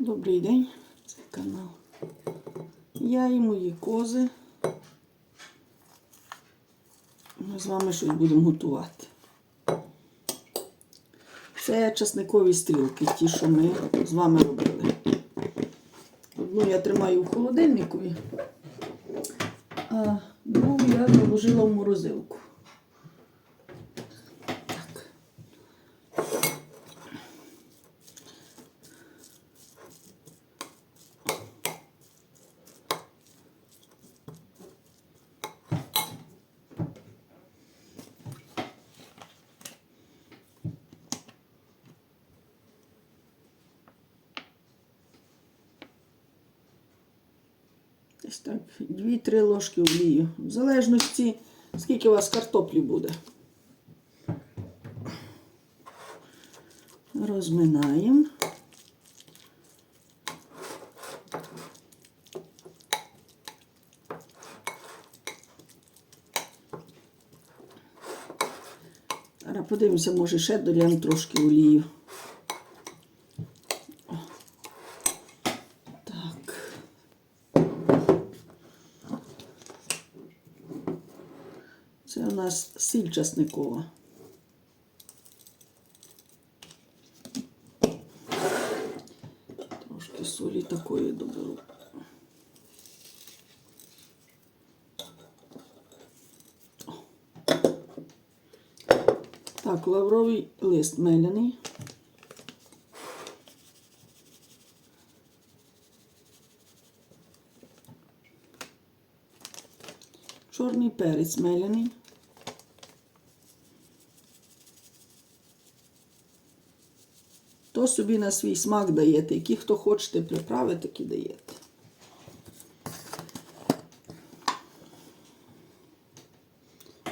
Добрий день, це канал. Я і мої кози. Ми з вами щось будемо готувати. Це часникові стрілки, ті, що ми з вами робили. Одну я тримаю в холодильникові, а другу я заложила в морозилку. Десь так, 2-3 ложки олію. В залежності, скільки у вас картоплі буде. Розминаємо. Подивимося, може ще долємо трошки олію. О. Так. Це у нас сіль часникова. Трошки солі такої доберу. Так, лавровий лист меляний. Чорний перець меляний. То собі на свій смак даєте. Які хто хочете приправи, такі даєте.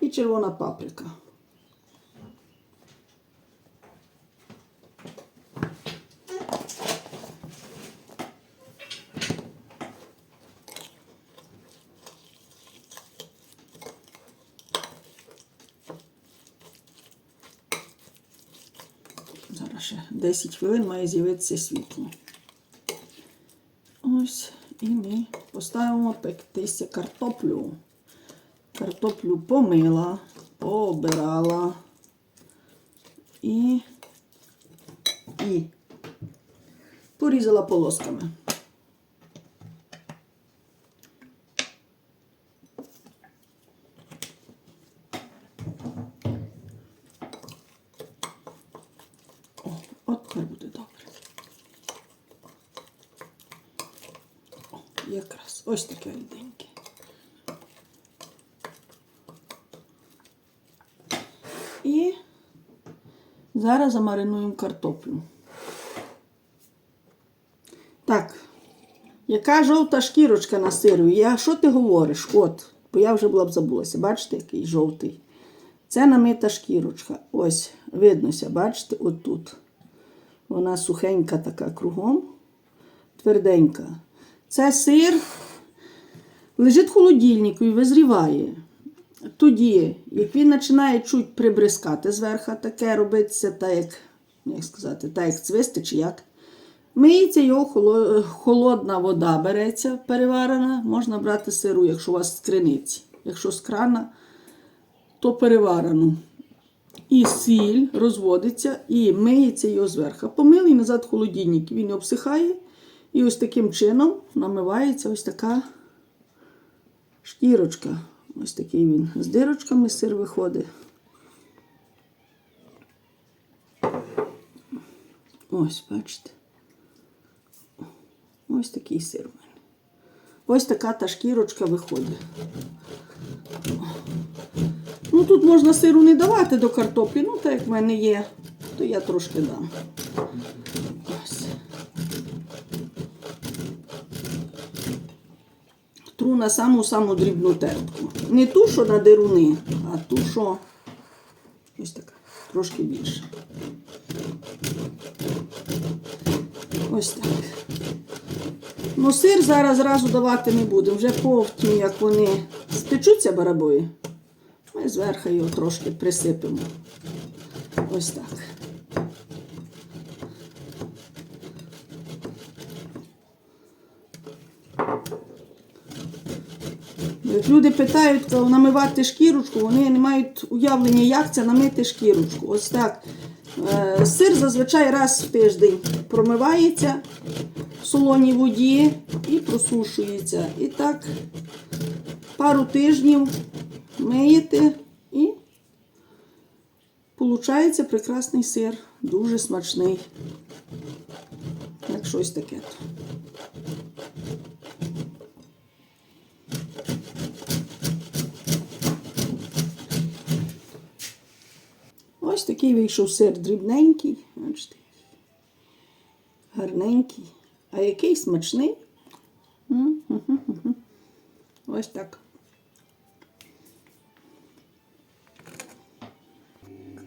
І червона паприка. Зараз 10 хвилин має з'явитися світло. Ось, і ми поставимо пектися картоплю. Картоплю помила, пообирала і, і порізала полосками. О, от тепер буде добре. О, ось таке ріденьке. І зараз замаринуємо картоплю. Так, яка жовта шкірочка на сиру? Я, що ти говориш? От, бо я вже була б забулася. Бачите, який жовтий? Це намита шкірочка. Ось, виднося, бачите, отут. Вона сухенька така кругом, тверденька. Це сир лежить в холодильнику і визріває. Тоді, як він починає чуть прибризкати зверху, таке робиться, так як, як сказати, так як цвисти чи як. Миється його холодна вода береться, переварена. Можна брати сиру, якщо у вас з. Якщо з крана, то переварену. І сіль розводиться і миється його зверху. Помили і назад в холодильник. Він обсихає. І ось таким чином намивається ось така шкірочка. Ось такий він з дирочками сир виходить. Ось, бачите. Ось такий сир в мене. Ось така та шкірочка виходить. Ну, тут можна сиру не давати до картоплі, ну, так як в мене є, то я трошки дам. Ось. Тру на саму-саму дрібну тертку. Не ту, що на дируни, а ту, що ось така, трошки більше. Ось так. Ну, сир зараз зразу давати не будемо. Вже потім, як вони спечуться барабої, ми зверху його трошки присипемо. Ось так. Люди питають намивати шкірочку, вони не мають уявлення, як це намити шкірочку. Ось так. Е, Сир зазвичай раз в тиждень промивається в солоній воді і просушується. І так пару тижнів миєте і получається прекрасний сир. Дуже смачний. Як щось таке. Ось такий вийшов сир дрібненький. Бачите. Гарненький. А який смачний. Ось так.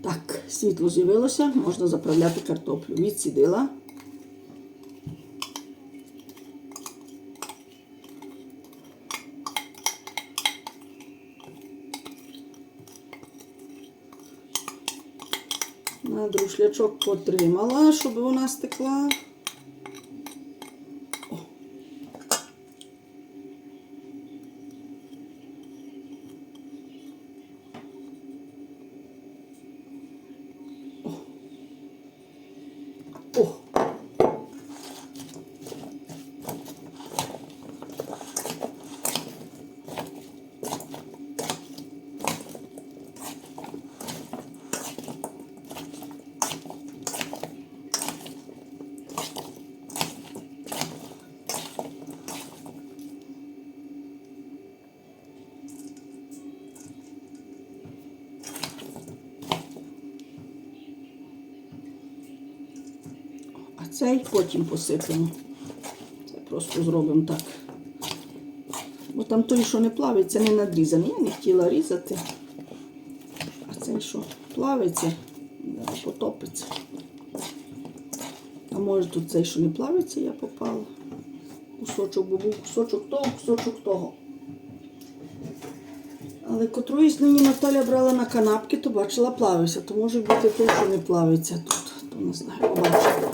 Так, світло з'явилося, можна заправляти картоплю. Відсідила. На друшлячок потримала, щоб вона стекла. О. О. А цей потім посипемо. Це просто зробимо так. Бо там той, що не плавиться, не надрізаний. Я не хотіла різати. А цей, що плавиться, потопиться. А може тут цей, що не плавиться, я попала. Кусочок, бо був кусочок того, кусочок того. Але котруїсь нині Наталя брала на канапки, то бачила плавився. То може бути той, що не плавиться не знаю, побачимо.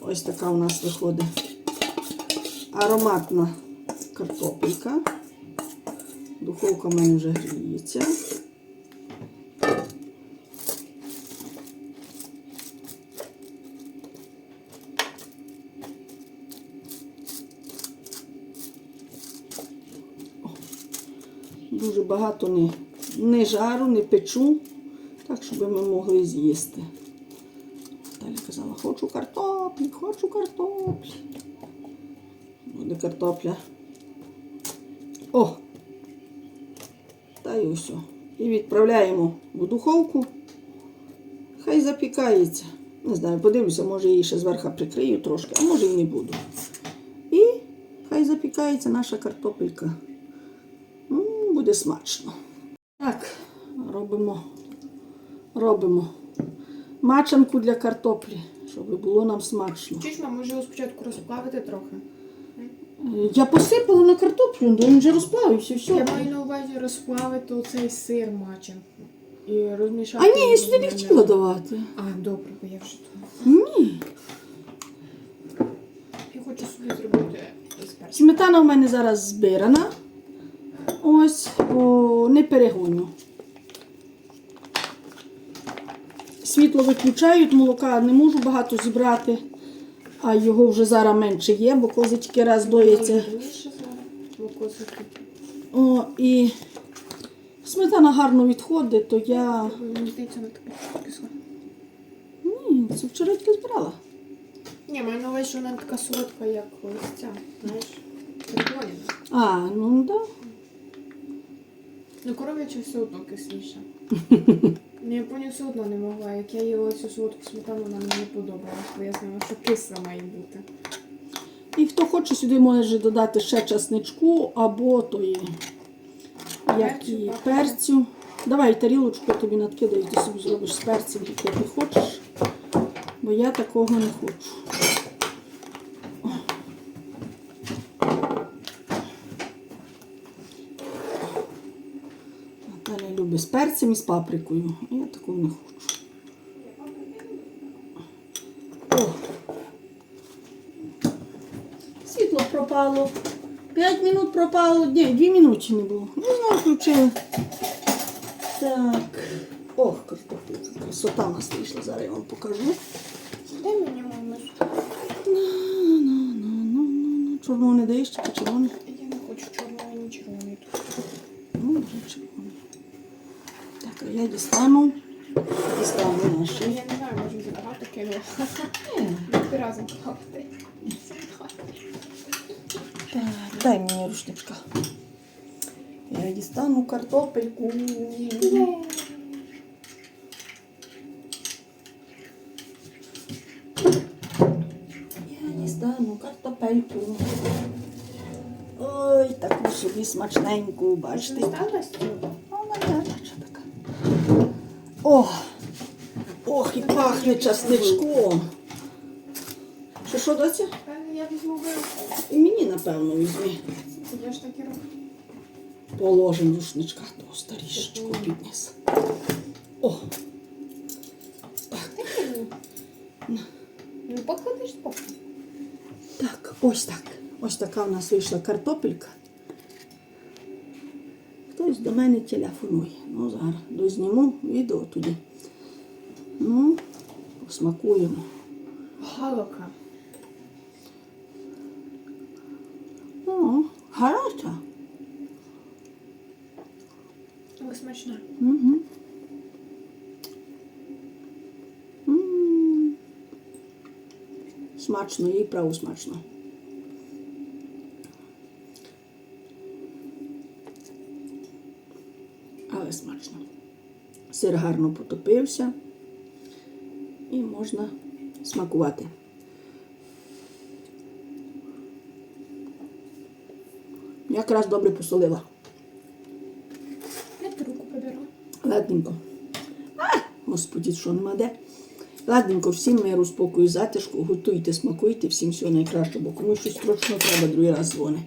Ось така у нас виходить ароматна картопелька. Духовка в мене вже гріється. Дуже багато не, не жару, не печу, щоб ми могли з'їсти. Далі казала, хочу картоплі, хочу картоплі. Буде картопля. О! Та й усе. І відправляємо в духовку. Хай запікається. Не знаю, подивлюся, може її ще зверху прикрию трошки, а може і не буду. І хай запікається наша картопелька. М, Буде смачно. Так, робимо, робимо мачанку для картоплі, щоб було нам смачно. Чуєш, може спочатку розплавити трохи? Я посипала на картоплю, ну він вже розплавився, все. Я маю на увазі розплавити оцей сир мачен. І А ні, я сюди не хотіла давати. А, добре, бо я вже думала. Ні. Я хочу собі зробити. Сметана у мене зараз збирана. Ось, о, не перегоню. Світло виключають, молока не можу багато зібрати, а його вже зараз менше є, бо кози тільки раз доїться. О, і сметана гарно відходить, то я. Ні, це вчора тільки збирала. Ні, маю на увазі, що вона така солодка, як ось ця, знаєш. А, ну так. Да. Ну, коров'яча все одно кисліша. Ну, я все одно не могла. Як я їла цю солодку сметану, вона мені не подобалась, бо я знала, що кисла має бути. І хто хоче, сюди може додати ще часничку або тої як і перцю. Давай тарілочку я тобі надкидаю, ти собі зробиш з перцем, як ти хочеш. Бо я такого не хочу. О. Наталя любить з перцем і з паприкою. Я такого не хочу. О. пропало. П'ять минут пропало. Ні, дві минути не було. Ну, знову включили. Так. Ох, картопелька. Красота у нас вийшла. Зараз я вам покажу. Дай мені маму. Ну-ну-ну-ну-ну. Чорного не даєш, тільки червоний. Я не хочу чорного, ні червоний тут. Ну, вже червоний. Так, а я дістану. Дістану наші. Я не знаю, може забагато кинула. Ні. Ти разом хавати. Так, дай мені рушничка. Я дістану картопельку. Я дістану картопельку. Ой, таку собі смачненьку, бачите. Вона така. О! Ох, і пахне часничком. Що, що, доця? Я візьму вилку. І мені, напевно, візьми. Я ж так і роблю. Положим рушничка того старішечку підніс. О! Ну, покладеш спокій. Так, ось так. Ось така в нас вийшла картопелька. Хтось до мене телефонує. Ну, зараз дозніму відео тоді. Ну, смакуємо. Галока. О, гаряча. Але смачна. Угу. м Смачно, їй право смачно. Але смачно. Сир гарно потопився і можна смакувати. Якраз добре посолила. Я ти руку подерла. Ладненько. А, господі, що нема де. Ладненько, всім миру, спокою, затишку, готуйте, смакуйте, всім всього найкращого, бо комусь щось срочно треба, другий раз дзвони.